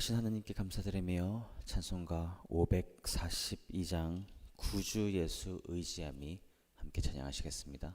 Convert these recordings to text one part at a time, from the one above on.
허락하신 하나님께 감사드리며 찬송가 542장 구주 예수 의지함이 함께 찬양하시겠습니다.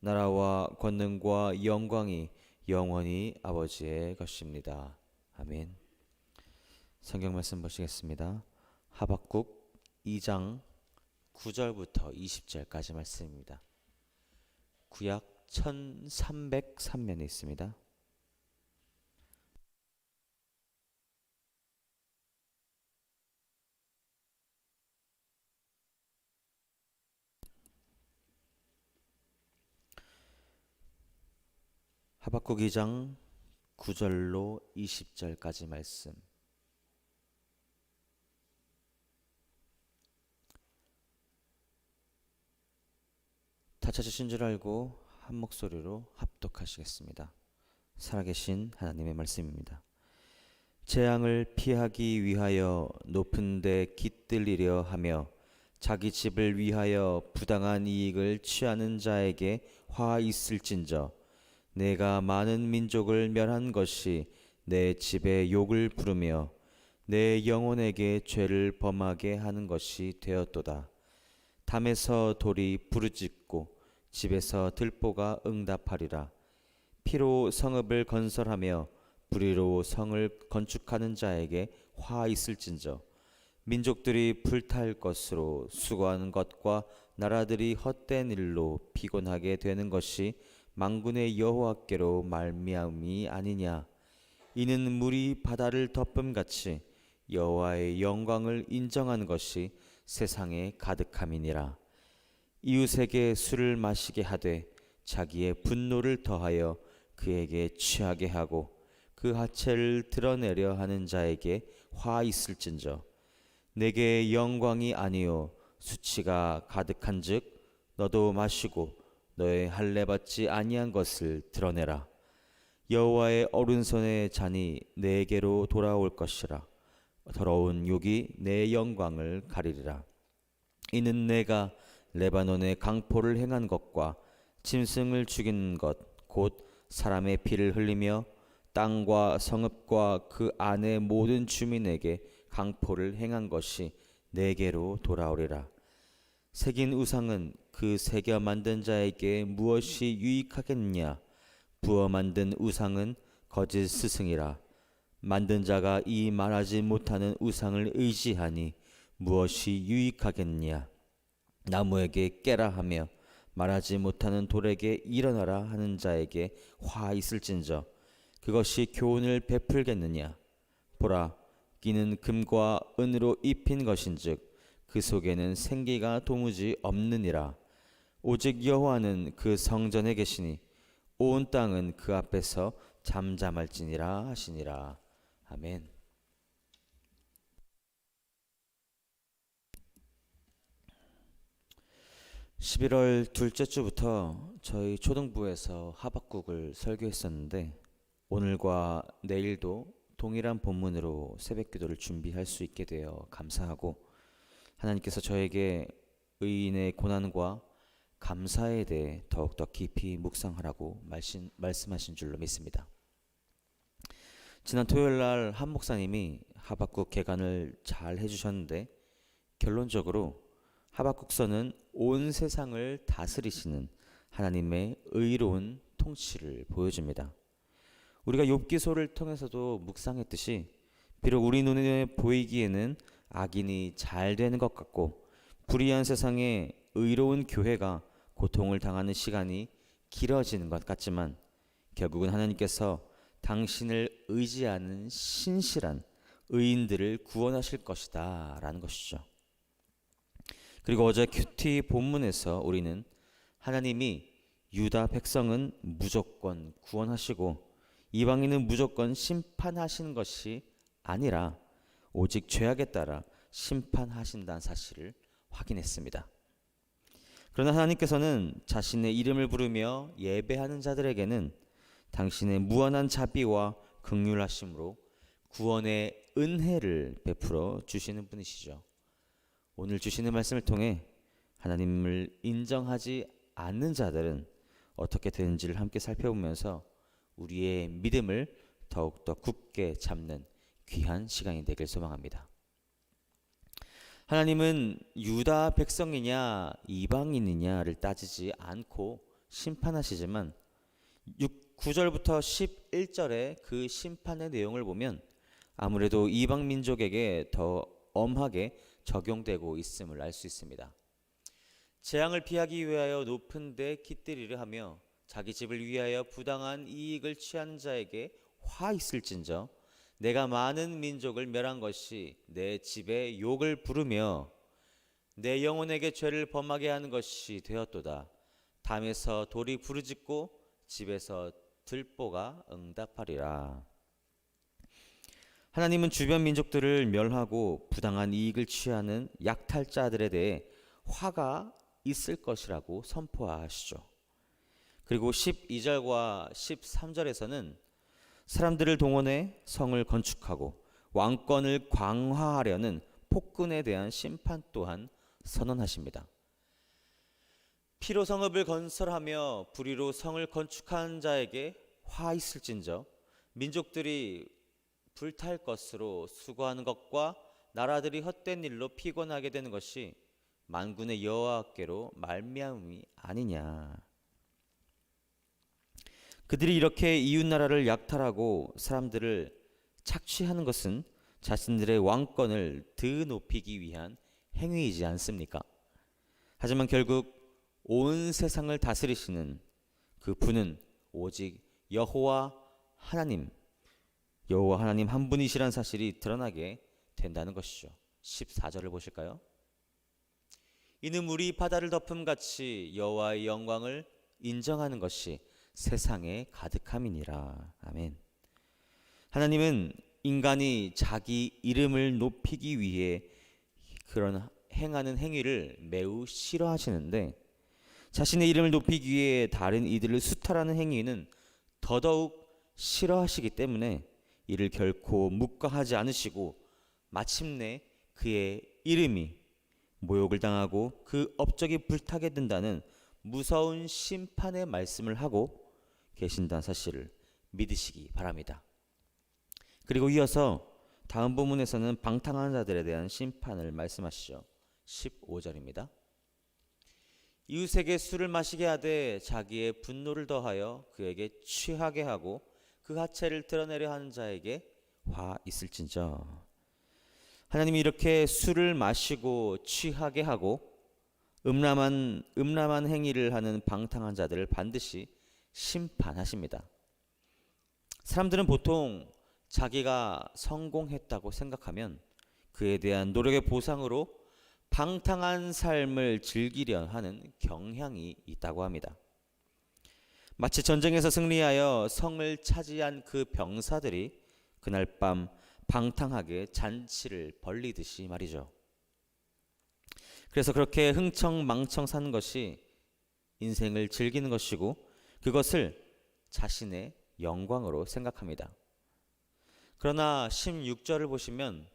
나라와 권능과 영광이 영원히 아버지의 것입니다. 아멘. 성경 말씀 보시겠습니다. 하박국 2장 9절부터 20절까지 말씀입니다. 구약 1303면에 있습니다. 하박국 2장 9절로 20절까지 말씀. 다 찾으신 줄 알고 한 목소리로 합독하시겠습니다. 살아계신 하나님의 말씀입니다. 재앙을 피하기 위하여 높은 데 깃들리려 하며 자기 집을 위하여 부당한 이익을 취하는 자에게 화 있을진저 내가 많은 민족을 멸한 것이 내 집에 욕을 부르며 내 영혼에게 죄를 범하게 하는 것이 되었도다. 담에서 돌이 부르짖고 집에서 들보가 응답하리라 피로 성읍을 건설하며 불의로 성을 건축하는 자에게 화 있을진저 민족들이 불탈 것으로 수고하는 것과 나라들이 헛된 일로 피곤하게 되는 것이 망군의 여호와께로 말미암이 아니냐? 이는 물이 바다를 덮음 같이 여호와의 영광을 인정하는 것이 세상에 가득함이니라. 이웃에게 술을 마시게 하되 자기의 분노를 더하여 그에게 취하게 하고 그 하체를 드러내려 하는 자에게 화 있을진저. 내게 영광이 아니요 수치가 가득한즉 너도 마시고 너의 할례 받지 아니한 것을 드러내라. 여호와의 오른손의 잔이 내게로 돌아올 것이라. 더러운 욕이 내 영광을 가리리라. 이는 내가 레바논의 강포를 행한 것과 짐승을 죽인 것 곧 사람의 피를 흘리며 땅과 성읍과 그 안의 모든 주민에게 강포를 행한 것이 내게로 돌아오리라. 새긴 우상은 그 새겨 만든 자에게 무엇이 유익하겠냐? 부어 만든 우상은 거짓 스승이라. 만든 자가 이 말하지 못하는 우상을 의지하니 무엇이 유익하겠냐? 나무에게 깨라 하며 말하지 못하는 돌에게 일어나라 하는 자에게 화 있을진저 그것이 교훈을 베풀겠느냐? 보라 끼는 금과 은으로 입힌 것인즉 그 속에는 생기가 도무지 없느니라 오직 여호와는 그 성전에 계시니 온 땅은 그 앞에서 잠잠할지니라 하시니라 아멘. 11월 둘째 주부터 저희 초등부에서 하박국을 설교했었는데 오늘과 내일도 동일한 본문으로 새벽 기도를 준비할 수 있게 되어 감사하고 하나님께서 저에게 의인의 고난과 감사에 대해 더욱더 깊이 묵상하라고 말씀, 말씀하신 줄로 믿습니다. 지난 토요일 날 한 목사님이 하박국 개관을 잘 해주셨는데 결론적으로 하박국서는 온 세상을 다스리시는 하나님의 의로운 통치를 보여줍니다. 우리가 욥기소를 통해서도 묵상했듯이 비록 우리 눈에 보이기에는 악인이 잘 되는 것 같고 불의한 세상에 의로운 교회가 고통을 당하는 시간이 길어지는 것 같지만 결국은 하나님께서 당신을 의지하는 신실한 의인들을 구원하실 것이다 라는 것이죠. 그리고 어제 큐티 본문에서 우리는 하나님이 유다 백성은 무조건 구원하시고 이방인은 무조건 심판하시는 것이 아니라 오직 죄악에 따라 심판하신다는 사실을 확인했습니다. 그러나 하나님께서는 자신의 이름을 부르며 예배하는 자들에게는 당신의 무한한 자비와 극률하심으로 구원의 은혜를 베풀어 주시는 분이시죠. 오늘 주시는 말씀을 통해 하나님을 인정하지 않는 자들은 어떻게 되는지를 함께 살펴보면서 우리의 믿음을 더욱더 굳게 잡는 귀한 시간이 되길 소망합니다. 하나님은 유다 백성이냐 이방인이냐를 따지지 않고 심판하시지만 6, 9절부터 11절의 그 심판의 내용을 보면 아무래도 이방 민족에게 더 엄하게 적용되고 있음을 알 수 있습니다. 재앙을 피하기 위하여 높은 데 깃들이려 하며 자기 집을 위하여 부당한 이익을 취한 자에게 화 있을진저 내가 많은 민족을 멸한 것이 내 집에 욕을 부르며 내 영혼에게 죄를 범하게 하는 것이 되었도다. 담에서 돌이 부르짖고 집에서 들보가 응답하리라. 하나님은 주변 민족들을 멸하고 부당한 이익을 취하는 약탈자들에 대해 화가 있을 것이라고 선포하시죠. 그리고 12절과 13절에서는 사람들을 동원해 성을 건축하고 왕권을 강화하려는 폭군에 대한 심판 또한 선언하십니다. 피로 성읍을 건설하며 불의로 성을 건축한 자에게 화 있을진저 민족들이 불탈 것으로 수고하는 것과 나라들이 헛된 일로 피곤하게 되는 것이 만군의 여호와께로 말미암음이 아니냐. 그들이 이렇게 이웃 나라를 약탈하고 사람들을 착취하는 것은 자신들의 왕권을 드높이기 위한 행위이지 않습니까? 하지만 결국 온 세상을 다스리시는 그 분은 오직 여호와 하나님, 여호와 하나님 한 분이시란 사실이 드러나게 된다는 것이죠. 14절을 보실까요? 이는 물이 바다를 덮음 같이 여호와의 영광을 인정하는 것이 세상에 가득함이니라. 아멘. 하나님은 인간이 자기 이름을 높이기 위해 그런 행하는 행위를 매우 싫어하시는데 자신의 이름을 높이기 위해 다른 이들을 수탈하는 행위는 더더욱 싫어하시기 때문에 이를 결코 묵과하지 않으시고 마침내 그의 이름이 모욕을 당하고 그 업적이 불타게 된다는 무서운 심판의 말씀을 하고 계신다는 사실을 믿으시기 바랍니다. 그리고 이어서 다음 부문에서는 방탕한 자들에 대한 심판을 말씀하시죠. 15절입니다. 이웃에게 술을 마시게 하되 자기의 분노를 더하여 그에게 취하게 하고 그 하체를 드러내려 하는 자에게 화 있을진저. 하나님이 이렇게 술을 마시고 취하게 하고 음란한 음란한 행위를 하는 방탕한 자들을 반드시 심판하십니다. 사람들은 보통 자기가 성공했다고 생각하면 그에 대한 노력의 보상으로 방탕한 삶을 즐기려 하는 경향이 있다고 합니다. 마치 전쟁에서 승리하여 성을 차지한 그 병사들이 그날 밤 방탕하게 잔치를 벌리듯이 말이죠. 그래서 그렇게 흥청망청 사는 것이 인생을 즐기는 것이고 그것을 자신의 영광으로 생각합니다. 그러나 16절을 보시면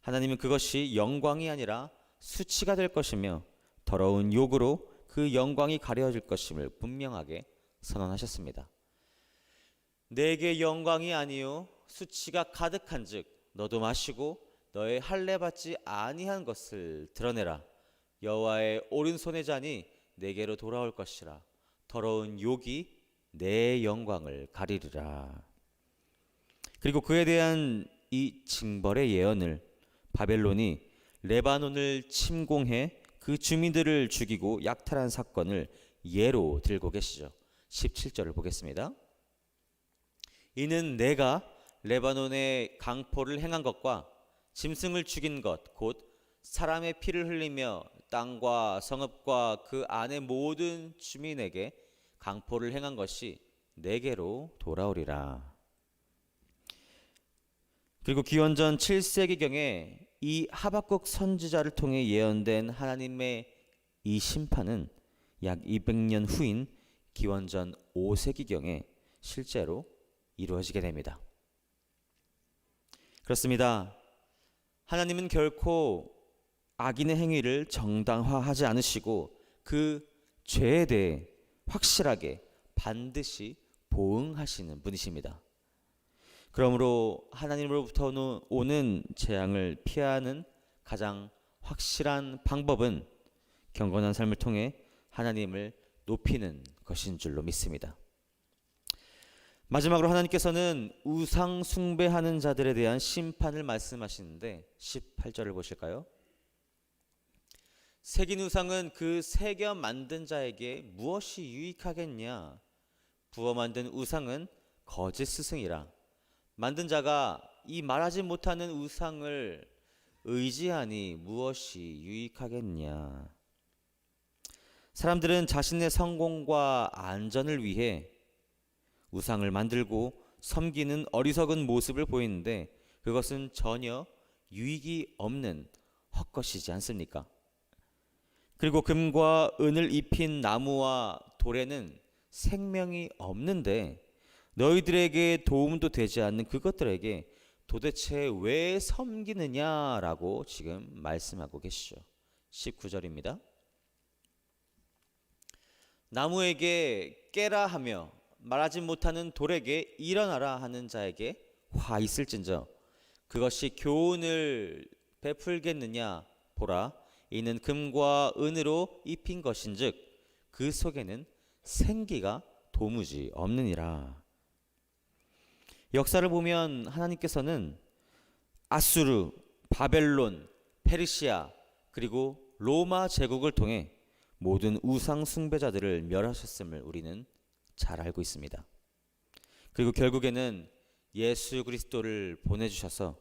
하나님은 그것이 영광이 아니라 수치가 될 것이며 더러운 욕으로 그 영광이 가려질 것임을 분명하게 선언하셨습니다. 내게 영광이 아니요 수치가 가득한즉 너도 마시고 너의 할례 받지 아니한 것을 드러내라 여호와의 오른손의 잔이 내게로 돌아올 것이라 더러운 욕이 내 영광을 가리리라 그리고 그에 대한 이 징벌의 예언을 바벨론이 레바논을 침공해 그 주민들을 죽이고 약탈한 사건을 예로 들고 계시죠. 17절을 보겠습니다. 이는 내가 레바논의 강포를 행한 것과 짐승을 죽인 것, 곧 사람의 피를 흘리며 땅과 성읍과 그 안의 모든 주민에게 강포를 행한 것이 내게로 돌아오리라. 그리고 기원전 7세기경에 이 하박국 선지자를 통해 예언된 하나님의 이 심판은 약 200년 후인 기원전 5세기경에 실제로 이루어지게 됩니다. 그렇습니다. 하나님은 결코 악인의 행위를 정당화하지 않으시고 그 죄에 대해 확실하게 반드시 보응하시는 분이십니다. 그러므로 하나님으로부터 오는 재앙을 피하는 가장 확실한 방법은 경건한 삶을 통해 하나님을 높이는 것인 줄로 믿습니다. 마지막으로 하나님께서는 우상 숭배하는 자들에 대한 심판을 말씀하시는데 18절을 보실까요? 새긴 우상은 그 새겨 만든 자에게 무엇이 유익하겠냐? 부어 만든 우상은 거짓 스승이라. 만든 자가 이 말하지 못하는 우상을 의지하니 무엇이 유익하겠냐? 사람들은 자신의 성공과 안전을 위해 우상을 만들고 섬기는 어리석은 모습을 보이는데 그것은 전혀 유익이 없는 헛것이지 않습니까? 그리고 금과 은을 입힌 나무와 돌에는 생명이 없는데 너희들에게 도움도 되지 않는 그것들에게 도대체 왜 섬기느냐라고 지금 말씀하고 계시죠. 19절입니다. 나무에게 깨라 하며 말하지 못하는 돌에게 일어나라 하는 자에게 화 있을진저 그것이 교훈을 베풀겠느냐 보라 이는 금과 은으로 입힌 것인즉 그 속에는 생기가 도무지 없느니라. 역사를 보면 하나님께서는 아수르, 바벨론, 페르시아 그리고 로마 제국을 통해 모든 우상 숭배자들을 멸하셨음을 우리는 잘 알고 있습니다. 그리고 결국에는 예수 그리스도를 보내주셔서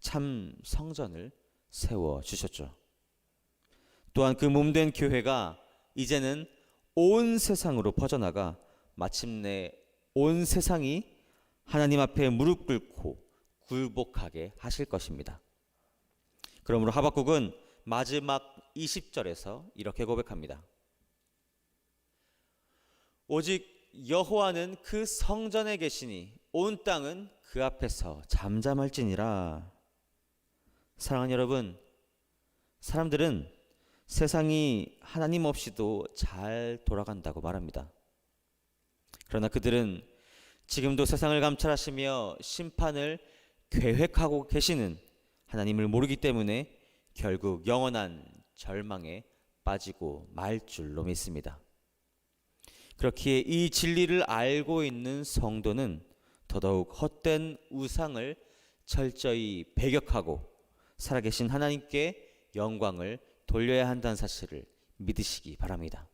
참 성전을 세워 주셨죠. 또한 그 몸된 교회가 이제는 온 세상으로 퍼져나가 마침내 온 세상이 하나님 앞에 무릎 꿇고 굴복하게 하실 것입니다. 그러므로 하박국은 마지막 20절에서 이렇게 고백합니다. 오직 여호와는 그 성전에 계시니 온 땅은 그 앞에서 잠잠할지니라. 사랑하는 여러분, 사람들은 세상이 하나님 없이도 잘 돌아간다고 말합니다. 그러나 그들은 지금도 세상을 감찰하시며 심판을 계획하고 계시는 하나님을 모르기 때문에 결국 영원한 절망에 빠지고 말 줄로 믿습니다. 그렇기에 이 진리를 알고 있는 성도는 더더욱 헛된 우상을 철저히 배격하고 살아계신 하나님께 영광을 돌려야 한다는 사실을 믿으시기 바랍니다.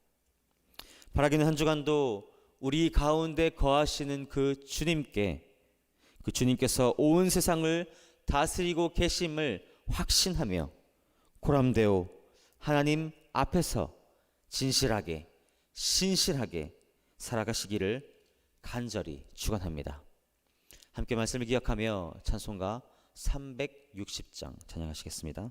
바라기는 한 주간도 우리 가운데 거하시는 그 주님께 그 주님께서 온 세상을 다스리고 계심을 확신하며 코람데오 하나님 앞에서 진실하게 신실하게 살아가시기를 간절히 축원합니다. 함께 말씀을 기억하며 찬송가 360장 찬양하시겠습니다.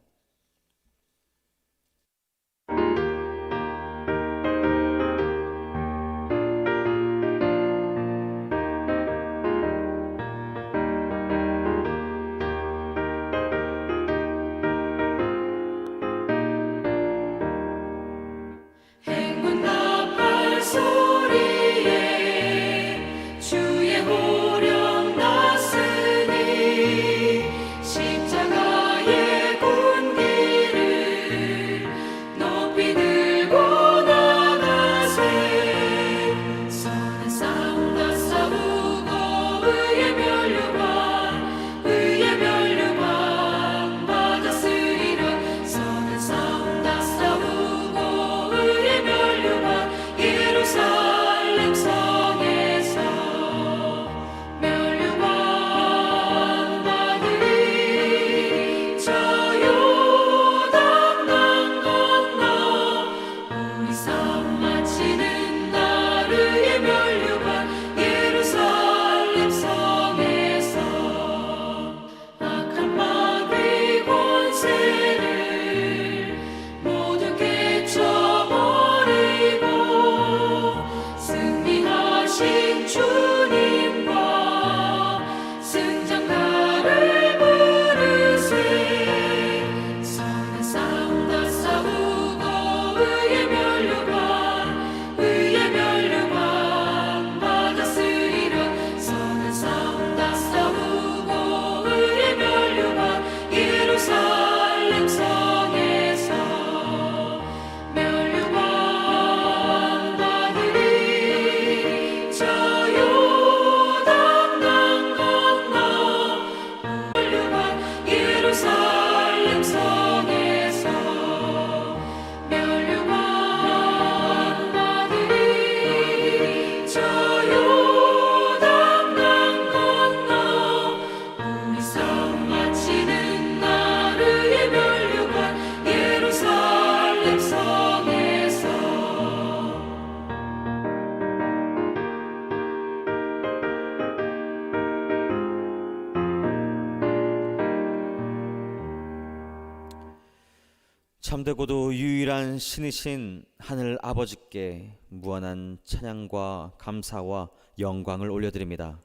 참되고도 유일한 신이신 하늘 아버지께 무한한 찬양과 감사와 영광을 올려드립니다.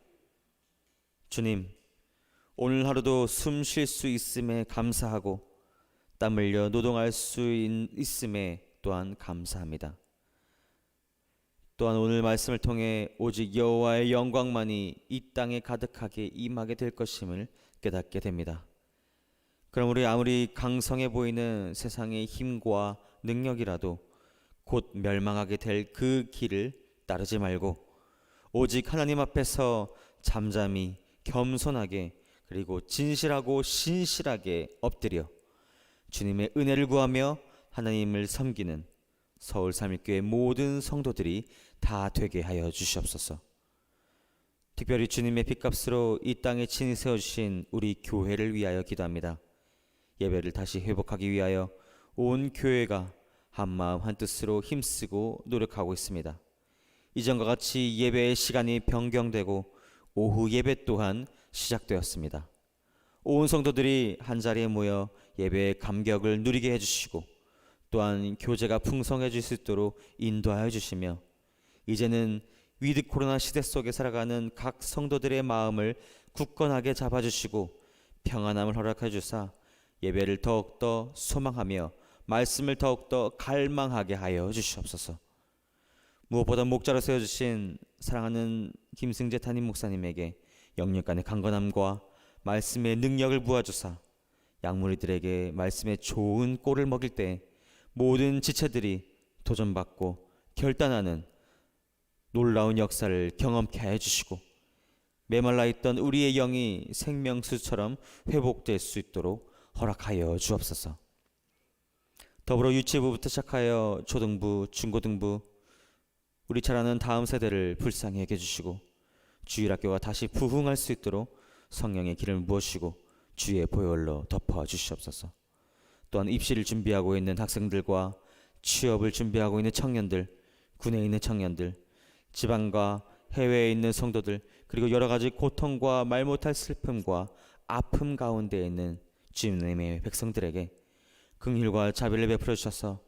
주님, 오늘 하루도 숨 쉴 수 있음에 감사하고 땀 흘려 노동할 수 있- 있음에 또한 감사합니다. 또한 오늘 말씀을 통해 오직 여호와의 영광만이 이 땅에 가득하게 임하게 될 것임을 깨닫게 됩니다. 그럼 우리 아무리 강성해 보이는 세상의 힘과 능력이라도 곧 멸망하게 될 그 길을 따르지 말고 오직 하나님 앞에서 잠잠히 겸손하게 그리고 진실하고 신실하게 엎드려 주님의 은혜를 구하며 하나님을 섬기는 서울 삼일교회 모든 성도들이 다 되게 하여 주시옵소서. 특별히 주님의 빚값으로 이 땅에 친히 세워 주신 우리 교회를 위하여 기도합니다. 예배를 다시 회복하기 위하여 온 교회가 한 마음 한 뜻으로 힘쓰고 노력하고 있습니다. 이전과 같이 예배의 시간이 변경되고 오후 예배 또한 시작되었습니다. 온 성도들이 한 자리에 모여 예배의 감격을 누리게 해주시고 또한 교제가 풍성해질 수 있도록 인도하여 주시며 이제는 위드 코로나 시대 속에 살아가는 각 성도들의 마음을 굳건하게 잡아주시고 평안함을 허락해 주사 예배를 더욱더 소망하며 말씀을 더욱더 갈망하게 하여 주시옵소서. 무엇보다 목자로 세워주신 사랑하는 김승재 담임 목사님에게 영육간의 강건함과 말씀의 능력을 부어주사 양무리들에게 말씀의 좋은 꼴을 먹일 때 모든 지체들이 도전받고 결단하는 놀라운 역사를 경험케 해주시고 메말라 있던 우리의 영이 생명수처럼 회복될 수 있도록 허락하여 주옵소서. 더불어 유치부부터 시작하여 초등부, 중고등부 우리 잘 아는 다음 세대를 불쌍히 여겨 주시고 주일학교가 다시 부흥할 수 있도록 성령의 길을 부으시고 주의 보혈로 덮어 주시옵소서. 또한 입시를 준비하고 있는 학생들과 취업을 준비하고 있는 청년들, 군에 있는 청년들, 지방과 해외에 있는 성도들, 그리고 여러 가지 고통과 말 못할 슬픔과 아픔 가운데 있는 주님의 백성들에게 긍휼과 자비를 베풀어 주셔서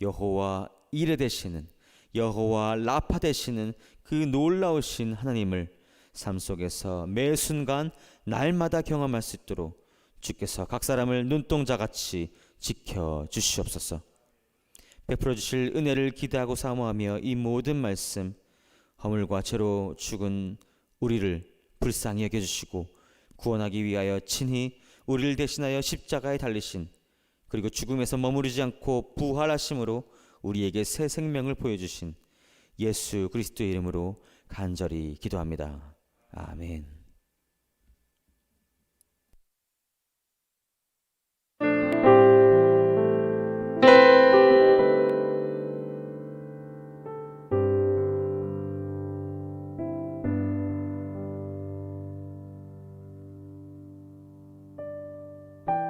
여호와 이레 되시는 여호와 라파 되시는 그 놀라우신 하나님을 삶 속에서 매 순간 날마다 경험할 수 있도록 주께서 각 사람을 눈동자 같이 지켜 주시옵소서. 베풀어 주실 은혜를 기대하고 사모하며 이 모든 말씀 허물과 죄로 죽은 우리를 불쌍히 여겨 주시고 구원하기 위하여 친히 우리를 대신하여 십자가에 달리신 그리고 죽음에서 머무르지 않고 부활하심으로 우리에게 새 생명을 보여주신 예수 그리스도의 이름으로 간절히 기도합니다. 아멘.